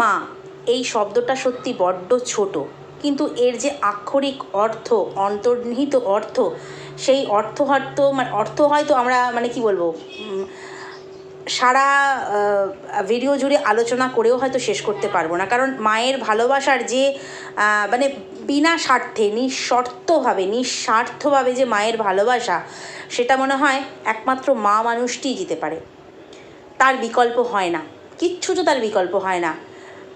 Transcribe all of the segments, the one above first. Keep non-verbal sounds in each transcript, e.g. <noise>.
মা, এই শব্দটা সত্যি বড্ড ছোট। কিন্তু এর যে আক্ষরিক অর্থ, অন্তর্নিহিত অর্থ, সেই অর্থ হয়তো মানে অর্থ হয়তো আমরা মানে কি বলব সারা ভিডিও জুড়ে আলোচনা করেও হয়তো শেষ করতে পারব না। কারণ মায়ের ভালোবাসার যে মানে বিনা স্বার্থে, নিঃশর্তভাবে, নিঃস্বার্থভাবে যে মায়ের ভালোবাসা, সেটা মনে হয় একমাত্র মা মানুষটিই দিতে পারে। তার বিকল্প হয় না। কিচ্ছু তো তার বিকল্প হয় না।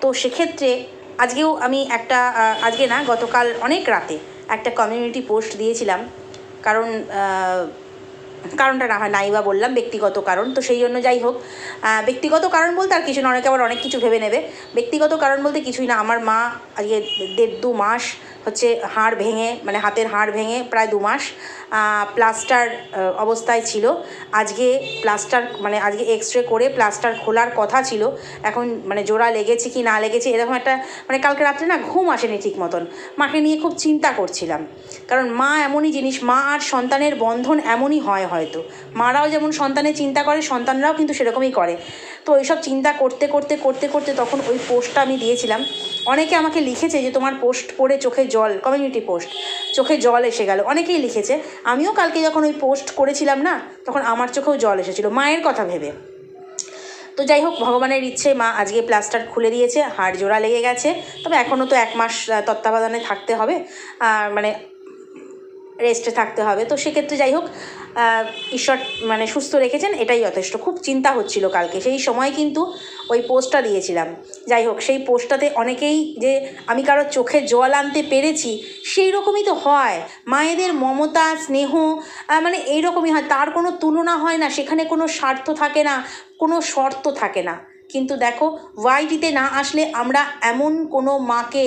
তো সেক্ষেত্রে আজকেও আমি একটা আজকে না গতকাল অনেক রাতে একটা কমিউনিটি পোস্ট দিয়েছিলাম। কারণ কারণটা না হয়, নাইবা বললাম, ব্যক্তিগত কারণ। তো সেই জন্য যাই হোক ব্যক্তিগত কারণ বলতে আর কিছু না, অনেকে আবার অনেক কিছু ভেবে নেবে। ব্যক্তিগত কারণ বলতে কিছুই না। আমার মা আজকে দেড় দু মাস হচ্ছে হাড় ভেঙে মানে হাতের হাড় ভেঙে প্রায় দু মাস প্লাস্টার অবস্থায় ছিল। আজকে প্লাস্টার মানে আজকে এক্স রে করে প্লাস্টার খোলার কথা ছিল। এখন মানে জোড়া লেগেছে কি না লেগেছে, এরকম একটা মানে কালকে রাত্রে না ঘুম আসেনি ঠিক মতন। মাকে নিয়ে খুব চিন্তা করছিলাম। কারণ মা এমনই জিনিস, মা আর সন্তানের বন্ধন এমনই হয় হয়তো। মারাও যেমন সন্তানের চিন্তা করে, সন্তানরাও কিন্তু সেরকমই করে। তো ওইসব চিন্তা করতে করতে করতে করতে তখন ওই পোস্টটা আমি দিয়েছিলাম। অনেকে আমাকে লিখেছে যে, তোমার পোস্ট পড়ে চোখে জল, কমিউনিটি পোস্ট, চোখে জল এসে গেল। অনেকেই লিখেছে। আমিও কালকে যখন ওই পোস্ট করেছিলাম না, তখন আমার চোখেও জল এসেছিল, মায়ের কথা ভেবে। তো যাই হোক, ভগবানের ইচ্ছে, মা আজকে প্লাস্টার খুলে দিয়েছে, হাড় জোড়া লেগে গেছে। তবে এখনও তো এক মাস তত্ত্বাবধানে থাকতে হবে। মানে রেস্টে থাকতে হবে। তো সেক্ষেত্রে যাই হোক ঈশ্বর মানে সুস্থ রেখেছেন, এটাই যথেষ্ট। খুব চিন্তা হচ্ছিল কালকে। সেই সময় কিন্তু ওই পোস্টটা দিয়েছিলাম। যাই হোক, সেই পোস্টটাতে অনেকেই যে আমি কারোর চোখে জল আনতে পেরেছি সেই রকমই তো হয়। মায়েদের মমতা, স্নেহ মানে এইরকমই হয়। তার কোনো তুলনা হয় না। সেখানে কোনো স্বার্থ থাকে না, কোনো শর্ত থাকে না। কিন্তু দেখো ওয়াইটিতে না আসলে আমরা এমন কোনো মাকে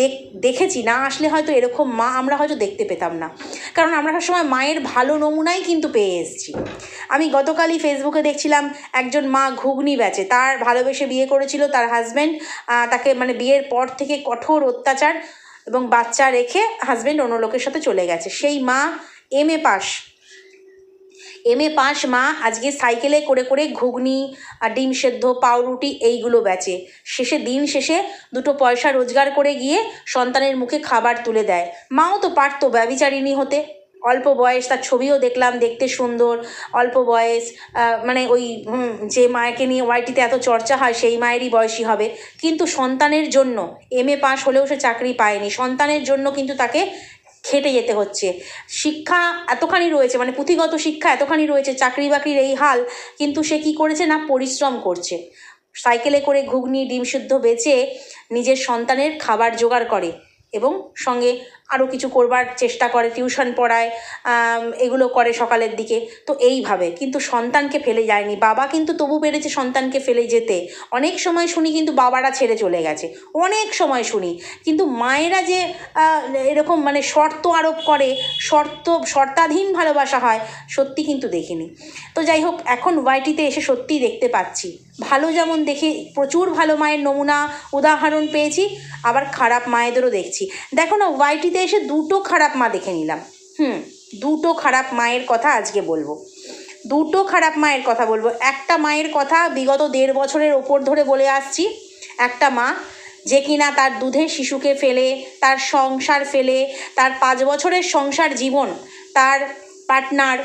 দেখ, দেখেছি, না আসলে হয়তো এরকম মা আমরা হয়তো দেখতে পেতাম না। কারণ আমরা সবসময় মায়ের ভালো নমুনাই কিন্তু পেয়ে এসেছি। আমি গতকালই ফেসবুকে দেখছিলাম, একজন মা ঘুগনি বেচে, তার ভালোবেসে বিয়ে করেছিল তার হাজব্যান্ড তাকে মানে বিয়ের পর থেকে কঠোর অত্যাচার এবং বাচ্চা রেখে হাজব্যান্ড অন্য লোকের সাথে চলে গেছে। সেই মা M A pass M A pass মা, আজকে সাইকেলে করে করে ঘুগনি আর ডিম সেদ্ধ, পাউরুটি, এইগুলো বেচে। শেষে দিন শেষে দুটো পয়সা রোজগার করে গিয়ে সন্তানের মুখে খাবার তুলে দেয়। মাও তো পারতো ব্যবিচারিণী হতে। অল্প বয়স তার ছবিও দেখলাম, দেখতে সুন্দর। অল্প বয়স মানে ওই যে মায়েকে নিয়ে ওয়াইটিতে এত চর্চা হয়, সেই মায়েরই বয়সী হবে। কিন্তু সন্তানের জন্য এম এ পাস হলেও সে চাকরি পায়নি। সন্তানের জন্য কিন্তু তাকে খেটে যেতে হচ্ছে। শিক্ষা এতখানি রয়েছে মানে পুঁথিগত শিক্ষা এতখানি রয়েছে, চাকরি বাকরির এই হাল, কিন্তু সে কি করেছে না পরিশ্রম করছে। সাইকেলে করে ঘুগনি, ডিম শুদ্ধ বেচে নিজের সন্তানের খাবার জোগাড় করে। এবং সঙ্গে আরও কিছু করবার চেষ্টা করে, টিউশন পড়ায় এগুলো করে সকালের দিকে। তো এইভাবে। কিন্তু সন্তানকে ফেলে যায়নি। বাবা কিন্তু তবু পেরেছে সন্তানকে ফেলে যেতে। অনেক সময় শুনি কিন্তু বাবারা ছেড়ে চলে গেছে। অনেক সময় শুনি। কিন্তু মায়েরা যে এরকম মানে শর্ত আরোপ করে, শর্ত, শর্তাধীন ভালোবাসা হয়, সত্যি কিন্তু দেখিনি। তো যাই হোক, এখন ওয়াইটিতে এসে সত্যিই দেখতে পাচ্ছি। ভালো যেমন দেখে, প্রচুর ভালো মায়ের নমুনা উদাহরণ পেয়েছি, আবার খারাপ মায়েদেরও দেখছি। দেখো না, ওয়াইটিতে এসে দুটো খারাপ মা দেখে নিলাম। হুম, দুটো খারাপ মায়ের কথা আজকে বলব। দুটো খারাপ মায়ের কথা বলব। একটা মায়ের কথা বিগত দেড় বছরের ওপর ধরে বলে আসছি, একটা মা যে কিনা তার দুধের শিশুকে ফেলে, তার সংসার ফেলে, তার পাঁচ বছরের সংসার জীবন, তার পার্টনার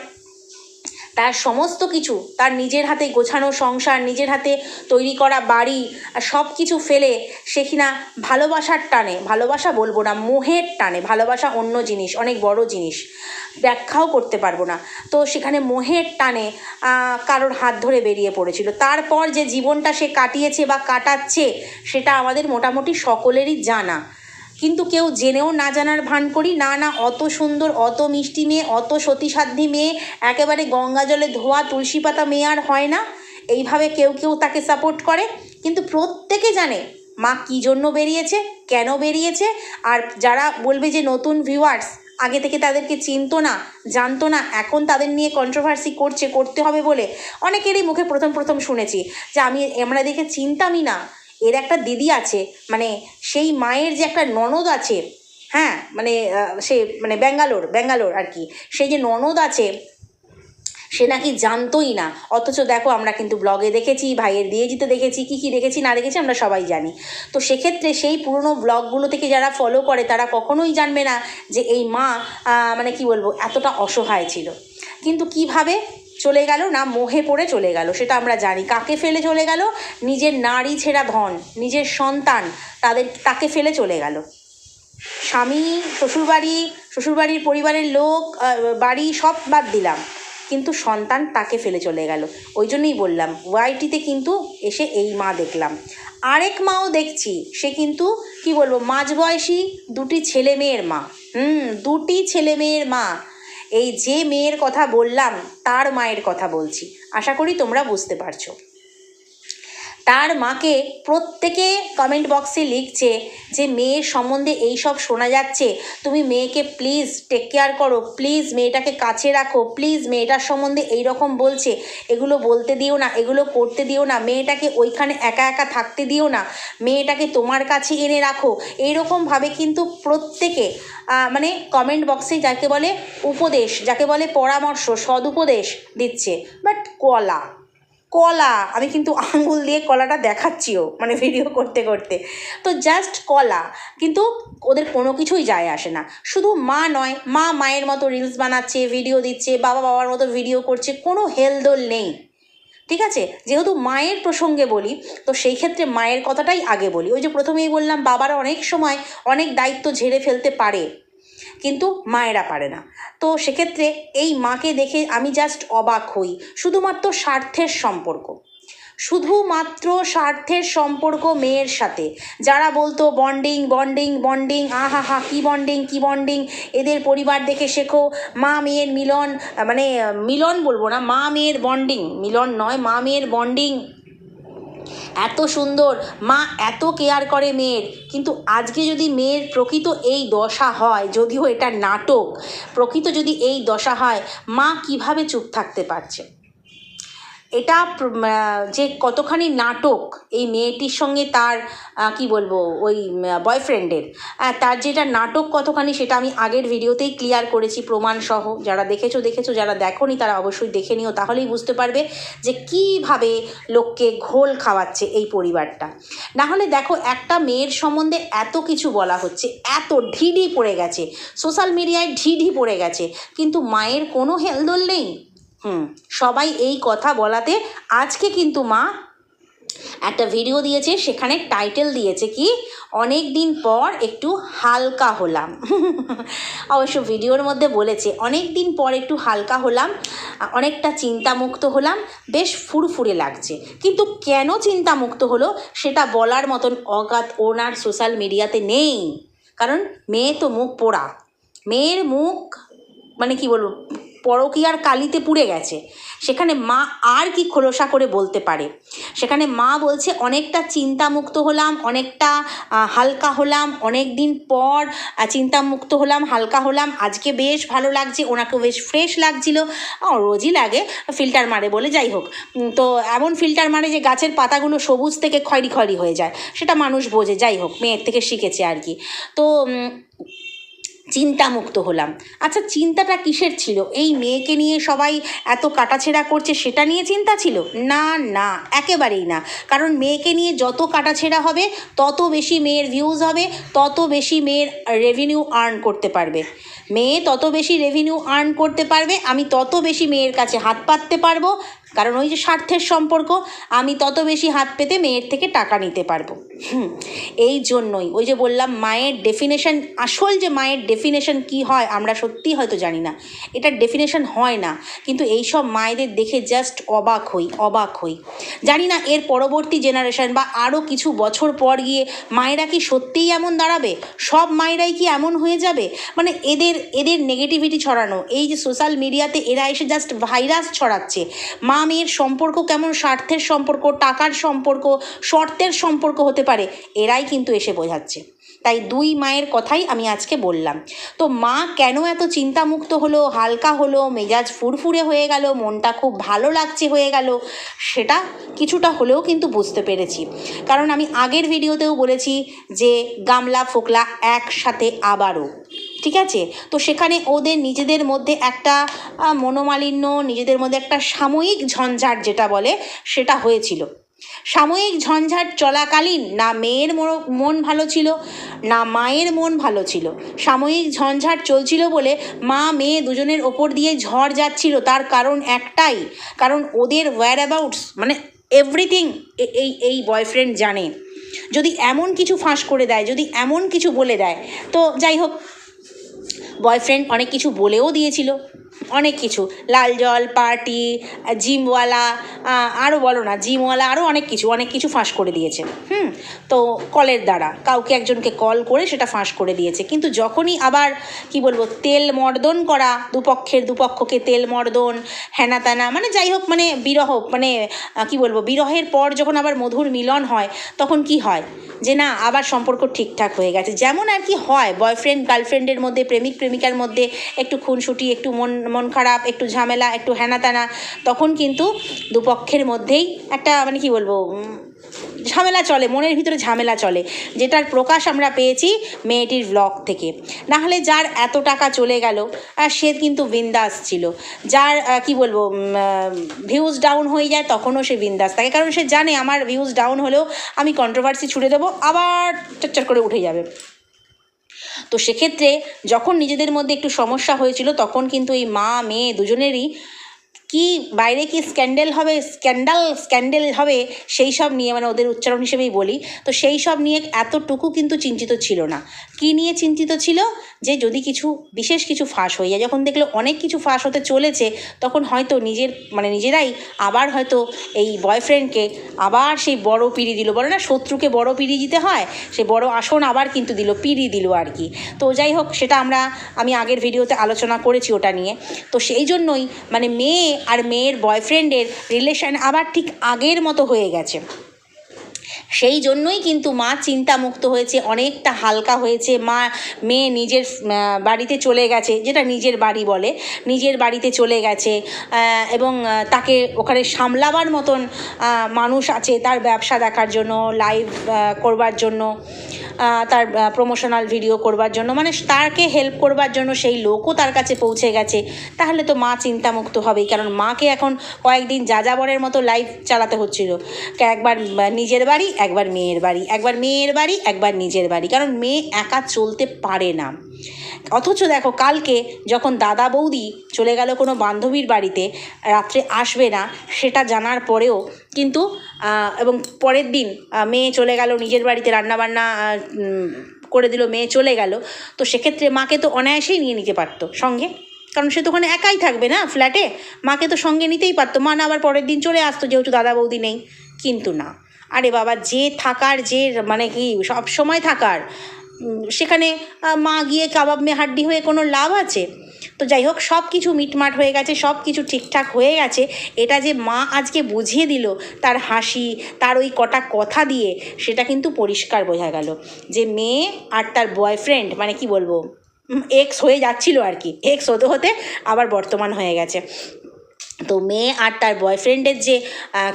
তার সমস্ত কিছু, তার নিজের হাতে গোছানো সংসার, নিজের হাতে তৈরি করা বাড়ি সব কিছু ফেলে সে কিনা ভালোবাসার টানে, ভালোবাসা বলব না, মোহের টানে, ভালোবাসা অন্য জিনিস, অনেক বড় জিনিস, ব্যাখ্যাও করতে পারব না। তো সেখানে মোহের টানে কারোর হাত ধরে বেরিয়ে পড়েছিল। তারপর যে জীবনটা সে কাটিয়েছে বা কাটাচ্ছে, সেটা আমাদের মোটামুটি সকলেরই জানা। কিন্তু কেউ জেনেও না জানার ভান করি, না না, অত সুন্দর, অত মিষ্টি মেয়ে, অত সতীসাধ্যী মেয়ে, একেবারে গঙ্গা জলে ধোয়া তুলসী পাতা মেয়ে আর হয় না। এইভাবে কেউ কেউ তাকে সাপোর্ট করে। কিন্তু প্রত্যেকে জানে মা কী জন্য বেরিয়েছে, কেন বেরিয়েছে, আর যারা বলবে যে নতুন ভিউয়ার্স আগে থেকে তাদেরকে চিনতো না, জানতো না, এখন তাদের নিয়ে কন্ট্রোভার্সি করছে, করতে হবে বলে অনেকেরই মুখে প্রথম প্রথম শুনেছি যে আমি, আমরা দেখে চিনতামই না। এর একটা দিদি আছে মানে সেই মায়ের যে একটা ননদ আছে হ্যাঁ মানে সে মানে ব্যাঙ্গালোর ব্যাঙ্গালোর আর কি সেই যে ননদ আছে, সে নাকি জানতোই না। অথচ দেখো, আমরা কিন্তু ব্লগে দেখেছি, ভাইয়ের বিয়ে জিতে দেখেছি, কী কী দেখেছি, না দেখেছি, আমরা সবাই জানি। তো সেক্ষেত্রে সেই পুরনো ব্লগগুলো থেকে যারা ফলো করে, তারা কখনোই জানবে না যে এই মা মানে কি বলব, এতটা অসহায় ছিল। কিন্তু কীভাবে? চলে গেল না মোহে পড়ে চলে গেল, সেটা আমরা জানি। কাকে ফেলে চলে গেল? নিজের নারী ছেঁড়া ধন, নিজের সন্তান, তাদের তাকে ফেলে চলে গেল। স্বামী, শ্বশুরবাড়ি, শ্বশুরবাড়ির পরিবারের লোক বাড়ি সব বাদ দিলাম, কিন্তু সন্তান তাকে ফেলে চলে গেল। ওই জন্যই বললাম, ওয়াইটিতে কিন্তু এসে এই মা দেখলাম। আরেক মাও দেখছি, সে কিন্তু, কি বলব, মাঝবয়সী দুটি ছেলে মেয়ের মা। হুম, দুটি ছেলে মেয়ের মা। এই যে মেয়ের কথা বললাম তার মায়ের কথা বলছি। আশা করি তোমরা বুঝতে পারছ। তার মাকে প্রত্যেকে কমেন্ট বক্সে লিখছে যে, মেয়ের সম্বন্ধে এই সব শোনা যাচ্ছে। তুমি মেয়েকে প্লিজ টেক কেয়ার করো। প্লিজ মেয়েটাকে কাছে রাখো। প্লিজ মেয়েটার সম্বন্ধে এই রকম বলছে। এগুলো বলতে দিও না, এগুলো করতে দিও না। মেয়েটাকে ওইখানে একা একা থাকতে দিও না। মেয়েটাকে তোমার কাছে এনে রাখো। এইরকমভাবে কিন্তু প্রত্যেকে মানে কমেন্ট বক্সে যাকে বলে উপদেশ, যাকে বলে পরামর্শ, সদুপদেশ দিচ্ছে। বাট কলা। কলা, আমি কিন্তু আঙুল দিয়ে কলাটা দেখাচ্ছিও মানে ভিডিও করতে করতে। তো জাস্ট কলা, কিন্তু ওদের কোনো কিছুই যায় আসে না। শুধু মা নয়, মা মায়ের মতো রিলস বানাচ্ছে ভিডিও দিচ্ছে, বাবা বাবার মতো ভিডিও করছে, কোনো হেলদোল নেই। ঠিক আছে? যেহেতু মায়ের প্রসঙ্গে বলি, তো সেই ক্ষেত্রে মায়ের কথাটাই আগে বলি। ওই যে প্রথমেই বললাম, বাবারা অনেক সময় অনেক দায়িত্ব ঝেড়ে ফেলতে পারে। কিন্তু মায়েরা পারে না। তো সেক্ষেত্রে এই মাকে দেখে আমি জাস্ট অবাক হই। শুধুমাত্র স্বার্থের সম্পর্ক। শুধুমাত্র স্বার্থের সম্পর্ক মেয়ের সাথে। যারা বলতো বন্ডিং বন্ডিং বন্ডিং আহা হা, কী বন্ডিং কী বন্ডিং এদের পরিবার দেখে শেখো, মা মেয়ের মিলন মানে মিলন বলব না, মা মেয়ের বন্ডিং মিলন নয়, মা মেয়ের বন্ডিং এত সুন্দর। মা এত কেয়ার করে মেয়ের। কিন্তু আজকে যদি মেয়ের প্রকৃত এই দশা হয়, যদিও এটা নাটক, প্রকৃত যদি এই দশা হয়, মা কীভাবে চুপ থাকতে পারছে? এটা যে কতখানি নাটক এই মেয়েটির সঙ্গে তার কি বলব, ওই বয়ফ্রেন্ডের তার যেটা নাটক কতখানি সেটা আমি আগের ভিডিওতেই ক্লিয়ার করেছি প্রমাণ সহ যারা দেখেছ দেখেছ, যারা দেখোনি, তারা অবশ্যই দেখে নিও, তাহলেই বুঝতে পারবে যে কীভাবে লোককে ঘোল খাওয়াচ্ছে এই পরিবারটা। না হলে দেখো, একটা মেয়ের সম্বন্ধে এত কিছু বলা হচ্ছে, এত ঢিঢি পড়ে গেছে সোশ্যাল মিডিয়ায় ঢিঢি পড়ে গেছে, কিন্তু মায়ের কোনো হেলদোল নেই। হুম। সবাই এই কথা বলাতে আজকে কিন্তু মা একটা ভিডিও দিয়েছে, সেখানে টাইটেল দিয়েছে কি অনেক দিন পর একটু হালকা হলাম। <laughs> অবশ্য ভিডিওর মধ্যে বলেছে অনেক দিন পর একটু হালকা হলাম, অনেকটা চিন্তামুক্ত হলাম, বেশ ফুরফুরে লাগছে। কিন্তু কেন চিন্তামুক্ত হলো, সেটা বলার মতন অগাধ ওনার সোশ্যাল মিডিয়াতে নেই। কারণ মেয়ে তো মুখ পোড়া। মেয়ের মুখ মানে কি বলব পরকীয়ার কালিতে পুড়ে গেছে। সেখানে মা আর কি খোলসা করে বলতে পারে। সেখানে মা বলছে, অনেকটা চিন্তামুক্ত হলাম, অনেকটা হালকা হলাম অনেক দিন পর চিন্তামুক্ত হলাম, হালকা হলাম, আজকে বেশ ভালো লাগছে ওনাকে বেশ ফ্রেশ লাগছিল। রোজই লাগে ফিল্টার মারে বলে, যাই হোক। তো এমন ফিল্টার মারে যে গাছের পাতাগুলো সবুজ থেকে খয়রি খয়রি হয়ে যায়। সেটা মানুষ বোঝে, যাই হোক, মেয়ের থেকে শিখেছে আর কি। তো চিন্তামুক্ত হলাম। আচ্ছা চিন্তাটা কিসের ছিল? এই মেয়েকে নিয়ে সবাই এত কাটাছেড়া করছে, সেটা নিয়ে চিন্তা ছিল? না না, একেবারেই না। কারণ মেয়েকে নিয়ে যত কাটাছেড়া হবে, তত বেশি মেয়ের ভিউজ হবে, তত বেশি মেয়ের রেভিনিউ আর্ন করতে পারবে। মেয়ে তত বেশি রেভিনিউ আর্ন করতে পারবে, আমি তত বেশি মেয়ের কাছে হাত পাততে পারব কারণ ওই যে স্বার্থের সম্পর্ক, আমি তত বেশি হাত পেতে মেয়ের থেকে টাকা নিতে পারব। এই জন্যই। ওই যে বললাম, মায়ের ডেফিনেশন আসল যে মায়ের ডেফিনেশন কি হয়, আমরা সত্যিই হয়তো জানি না। এটার ডেফিনেশন হয় না। কিন্তু এই সব মায়েদের দেখে জাস্ট অবাক হই অবাক হই। জানি না এর পরবর্তী জেনারেশন বা আরও কিছু বছর পর গিয়ে মায়েরা কি সত্যিই এমন দাঁড়াবে? সব মায়েরাই কি এমন হয়ে যাবে? মানে এদের এদের নেগেটিভিটি ছড়ানো, এই যে সোশ্যাল মিডিয়াতে এরা এসে জাস্ট ভাইরাস ছড়াচ্ছে। মা মেয়ের সম্পর্ক কেমন? স্বার্থের সম্পর্ক, টাকার সম্পর্ক, শর্তের সম্পর্ক হতে পারে, এরাই কিন্তু এসে বোঝাচ্ছে। তাই দুই মায়ের কথাই আমি আজকে বললাম। তো মা কেন এত চিন্তামুক্ত হলো, হালকা হলো, মেজাজ ফুরফুরে হয়ে গেল, মনটা খুব ভালো লাগছে হয়ে গেল, সেটা কিছুটা হলেও কিন্তু বুঝতে পেরেছি। কারণ আমি আগের ভিডিওতেও বলেছি যে গামলা ফোকলা একসাথে আবারও। ঠিক আছে? তো সেখানে ওদের নিজেদের মধ্যে একটা মনোমালিন্য, নিজেদের মধ্যে একটা সাময়িক ঝঞ্ঝাট যেটা বলে, সেটা হয়েছিল। সাময়িক ঝঞ্ঝাট চলাকালীন না মেয়ের মনো- ভালো ছিল, না মায়ের মন ভালো ছিল। সাময়িক ঝঞ্ঝাট চলছিল বলে মা, মেয়ে দুজনের ওপর দিয়ে ঝড় যাচ্ছিল। তার কারণ একটাই, কারণ ওদের ওয়্যার অ্যাবাউটস মানে এভরিথিং এই এই বয়ফ্রেন্ড জানে। যদি এমন কিছু ফাঁস করে দেয়, যদি এমন কিছু বলে দেয়, তো যাই হোক বয়ফ্রেন্ড অনেক কিছু বলেও দিয়েছিল। অনেক কিছু। লাল জল, পার্টি, জিমওয়ালা আরও বলো না, জিমওয়ালা আরও অনেক কিছু অনেক কিছু ফাঁস করে দিয়েছে। হুম? তো কলের দ্বারা কাউকে একজনকে কল করে সেটা ফাঁস করে দিয়েছে। কিন্তু যখনই আবার, কি বলব, তেল মর্দন করা, দুপক্ষের দুপক্ষকে তেল মর্দন হেনা তেনা মানে যাই হোক মানে বিরহ মানে কি বলব, বিরহের পর যখন আবার মধুর মিলন হয়, তখন কি হয়? যে না, আবার সম্পর্ক ঠিকঠাক হয়ে গেছে। যেমন আর কি হয়, বয়ফ্রেন্ড, গার্লফ্রেন্ডের মধ্যে, প্রেমিক, প্রেমিকার মধ্যে একটু খুনসুটি, একটু মন মন খারাপ, একটু ঝামেলা, একটু হেনাতানা, তখন কিন্তু দুপক্ষের মধ্যেই একটা মানে কি বলব ঝামেলা চলে, মনের ভিতরে ঝামেলা চলে, যেটার প্রকাশ আমরা পেয়েছি মেয়েটির ব্লগ থেকে। নাহলে যার এত টাকা চলে গেল, আর সে কিন্তু বিন্দাস ছিল। যার কি বলব ভিউজ ডাউন হয়ে যায়, তখনও সে বিন্দাস থাকে, কারণ সে জানে আমার ভিউজ ডাউন হলেও আমি কন্ট্রোভার্সি ছুড়ে দেবো, আবার চচ্চর করে উঠে যাবে। তো সেক্ষেত্রে যখন নিজেদের মধ্যে একটু সমস্যা হয়েছিল তখন কিন্তু এই মা মেয়ে দুজনেরই কি, বাইরে কি স্ক্যান্ডেল হবে, স্ক্যান্ডাল, স্ক্যান্ডেল হবে, সেই সব নিয়ে মানে ওদের উচ্চারণ হিসেবেই বলি। তো সেই সব নিয়ে এতটুকু কিন্তু চিন্তিত ছিল না। কি নিয়ে চিন্তিত ছিল? যে যদি কিছু, বিশেষ কিছু ফাঁস হয়ে যায়, যখন দেখল অনেক কিছু ফাঁস হতে চলেছে, তখন হয়তো নিজের মানে নিজেরাই আবার হয়তো এই বয়ফ্রেন্ডকে আবার সেই বড় পিড়ি দিল। বলে না, শত্রুকে বড় পিড়ি দিতে হয়, সে বড় আসন আবার কিন্তু দিল, পিড়ি দিল আর কি। তো যাই হোক, সেটা আমরা, আমি আগের ভিডিওতে আলোচনা করেছি ওটা নিয়ে। তো সেই জন্যই মানে মেয়ে আর মেয়ের বয়ফ্রেন্ডের রিলেশন আবার ঠিক আগের মতো হয়ে গেছে। সেই জন্যই কিন্তু মা চিন্তামুক্ত হয়েছে, অনেকটা হালকা হয়েছে। মা, মেয়ে নিজের বাড়িতে চলে গেছে, যেটা নিজের বাড়ি বলে, নিজের বাড়িতে চলে গেছে এবং তাকে ওখানে সামলাবার মতন মানুষ আছে তার ব্যবসা দেখার জন্য লাইভ করবার জন্য তার প্রমোশনাল ভিডিও করবার জন্য মানে তাকে হেল্প করবার জন্য সেই লোকও তার কাছে পৌঁছে গেছে। তাহলে তো মা চিন্তামুক্ত হবেই, কারণ মাকে এখন কয়েকদিন যাযাবরের মতো লাইভ চালাতে হচ্ছিল। একবার নিজের বাড়ি একবার মেয়ের বাড়ি, একবার মেয়ের বাড়ি, একবার নিজের বাড়ি। কারণ মেয়ে একা চলতে পারে না। অথচ দেখো, কালকে যখন দাদা বৌদি চলে গেল কোনো বান্ধবীর বাড়িতে, রাত্রে আসবে না, সেটা জানার পরেও কিন্তু এবং পরের দিন মেয়ে চলে গেল, নিজের বাড়িতে রান্নাবান্না করে দিল, মেয়ে চলে গেল, তো সেক্ষেত্রে মাকে তো অনায়াসেই নিয়ে নিতে পারতো সঙ্গে। কারণ সে তো ওখানে একাই থাকবে না ফ্ল্যাটে। মাকে তো সঙ্গে নিতেই পারতো। মা না আবার পরের দিন চলে আসতো, যেহেতু দাদা বৌদি নেই। কিন্তু না। আরে বাবা, যে থাকার, যে মানে কি, সব সময় থাকার সেখানে মা গিয়ে কাবাব মে হাড্ডি হয়ে কোনো লাভ আছে? তো যাই হোক, সব কিছু মিটমাট হয়ে গেছে, সব কিছু ঠিকঠাক হয়ে গেছে। এটা যে মা আজকে বুঝিয়ে দিল, তার হাসি, তার ওই কটা কথা দিয়ে, সেটা কিন্তু পরিষ্কার বোঝা গেল। যে মেয়ে আর তার বয়ফ্রেন্ড মানে কি বলব এক্স হয়ে যাচ্ছিল আর কি। এক্স হতে হতে আবার বর্তমান হয়ে গেছে। তো মেয়ে আর তার বয়ফ্রেন্ডের যে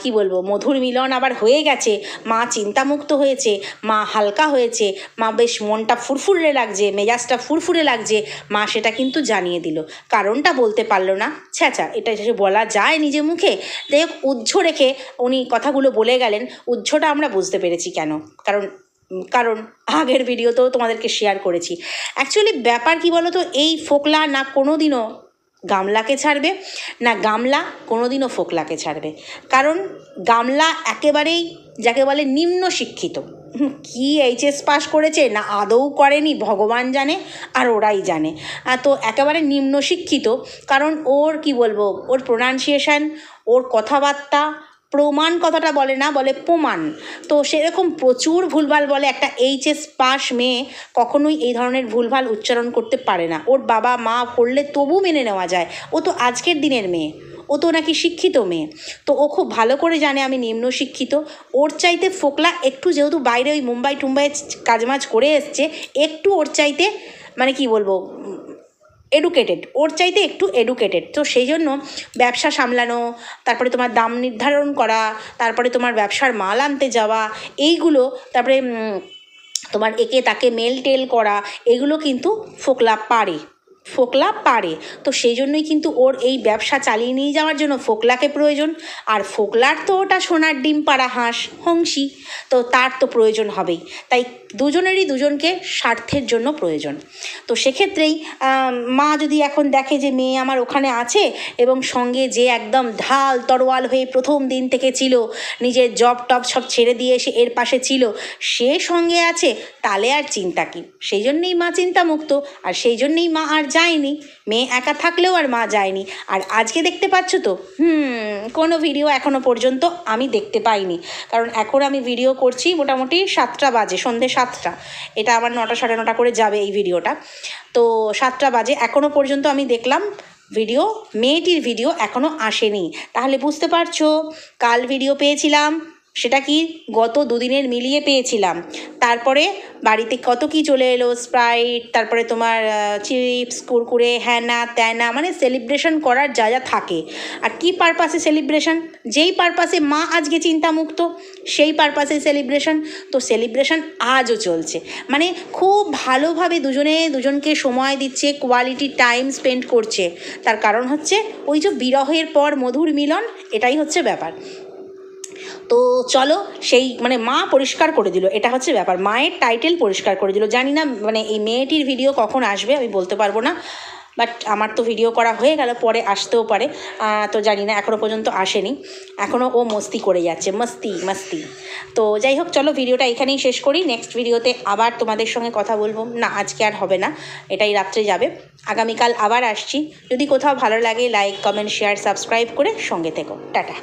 কি বলব, মধুর মিলন আবার হয়ে গেছে, মা চিন্তামুক্ত হয়েছে, মা হালকা হয়েছে, মা বেশ মনটা ফুরফুরে লাগছে, মেজাজটা ফুরফুরে লাগছে, মা সেটা কিন্তু জানিয়ে দিল। কারণটা বলতে পারল না। ছ্যাঁচা এটা বলা যায় নিজে মুখে। দেখ উজ্জ রেখে উনি কথাগুলো বলে গেলেন। উজ্জটা আমরা বুঝতে পেরেছি কেন? কারণ কারণ আগের ভিডিওতেও তোমাদেরকে শেয়ার করেছি। অ্যাকচুয়ালি ব্যাপার কি বলো তো এই ফোকলা না কোনো দিনও গামলাকে ছাড়বে। না, গামলা কোনোদিনও ফোকলাকে ছাড়বে। কারণ গামলা একেবারেই যাকে বলে নিম্ন শিক্ষিত। কি এইচএস পাস করেছে না আদৌ করেনি, ভগবান জানে আর ওরাই জানে। তো একেবারে নিম্ন শিক্ষিত। কারণ ওর, কি বলব, ওর প্রোনাউন্সিয়েশান, ওর কথাবার্তা প্রমাণ কথাটা বলে না, বলে প্রমাণ। তো সেরকম প্রচুর ভুলভাল বলে একটা এইচএস পাস মেয়ে কখনোই এই ধরনের ভুলভাল উচ্চারণ করতে পারে না। ওর বাবা মা করলে তবু মেনে নেওয়া যায়। ও তো আজকের দিনের মেয়ে। ও তো নাকি শিক্ষিত মেয়ে। তো ও খুব ভালো করে জানে আমি নিম্ন শিক্ষিত। ওর চাইতে ফোকলা একটু যেহেতু বাইরে ওই মুম্বাই টুম্বাইয়ে কাজমাজ করে এসছে, একটু ওর চাইতে মানে কি বলব এডুকেটেড ওর চাইতে একটু এডুকেটেড তো সেই জন্য ব্যবসা সামলানো, তারপরে তোমার দাম নির্ধারণ করা, তারপরে তোমার ব্যবসার মাল আনতে যাওয়া, এইগুলো, তারপরে তোমার একে তাকে মেল টেল করা, এগুলো কিন্তু ফোকলা পারে। ফোকলা পারে। তো সেই জন্যই কিন্তু ওর এই ব্যবসা চালিয়ে নিয়ে যাওয়ার জন্য ফোকলাকে প্রয়োজন। আর ফোকলার তো ওটা সোনার ডিম পাড়া হাঁস, হংসি, তো তার তো প্রয়োজন হবেই। তাই দুজনেরই দুজনকে স্বার্থের জন্য প্রয়োজন। তো সেক্ষেত্রেই মা যদি এখন দেখে যে মেয়ে আমার ওখানে আছে এবং সঙ্গে যে একদম ঢাল তরোয়াল হয়ে প্রথম দিন থেকে ছিল, নিজের জব টব সব ছেড়ে দিয়ে এসে এর পাশে ছিল, সে সঙ্গে আছে তাহলে আর চিন্তা কি? সেই জন্যেই মা চিন্তামুক্ত। আর সেই জন্যেই মা আর যায়নি। মেয়ে একা থাকলেও আর মা যায়নি। আর আজকে দেখতে পাচ্ছ তো? হুম, কোনো ভিডিও এখনও পর্যন্ত আমি দেখতে পাইনি। কারণ এখন আমি ভিডিও করছি মোটামুটি সাতটা বাজে, সন্ধে সাতটা। এটা আবার নটা সাড়ে নটা করে যাবে এই ভিডিওটা তো সাতটা বাজে, এখনও পর্যন্ত আমি দেখলাম ভিডিও মেয়েটির ভিডিও এখনও আসেনি। তাহলে বুঝতে পারছ, কাল ভিডিও পেয়েছিলাম। সেটা কি গত দুদিনের মিলিয়ে পেয়েছিলাম। তারপরে বাড়িতে কত কি চলে এলো স্প্রাইট তারপরে তোমার চিপস কুরকুরে হ্যানা ত্যানা মানে সেলিব্রেশন করার যা যা থাকে। আর কি পারপাসে সেলিব্রেশন যেই পারপাসে মা আজকে চিন্তামুক্ত, সেই পারপাসে সেলিব্রেশন তো সেলিব্রেশন আজও চলছে। মানে খুব ভালোভাবে দুজনে, দুজনকে সময় দিচ্ছে কোয়ালিটি টাইম স্পেন্ড করছে। তার কারণ হচ্ছে ওই যে বিরহের পর মধুর মিলন, এটাই হচ্ছে ব্যাপার। তো চলো সেই মানে মা পরিষ্কার করে দিল, এটা হচ্ছে ব্যাপার। মায়ের টাইটেল পরিষ্কার করে দিল। জানি না মানে এই মেয়েটির ভিডিও কখন আসবে আমি বলতে পারব না বাট আমার তো ভিডিও করা হয়ে গেল, পরে আসতেও পারে। তো জানি না এখনও পর্যন্ত আসেনি। এখনও ও মস্তি করে যাচ্ছে, মস্তি মস্তি। তো যাই হোক, চলো ভিডিওটা এখানেই শেষ করি। নেক্সট ভিডিওতে আবার তোমাদের সঙ্গে কথা বলব। না, আজকে আর হবে না, এটাই রাত্রে যাবে। আগামীকাল আবার আসছি। যদি কোথাও ভালো লাগে লাইক কমেন্ট শেয়ার সাবস্ক্রাইব করে সঙ্গে থেকো। টাটা।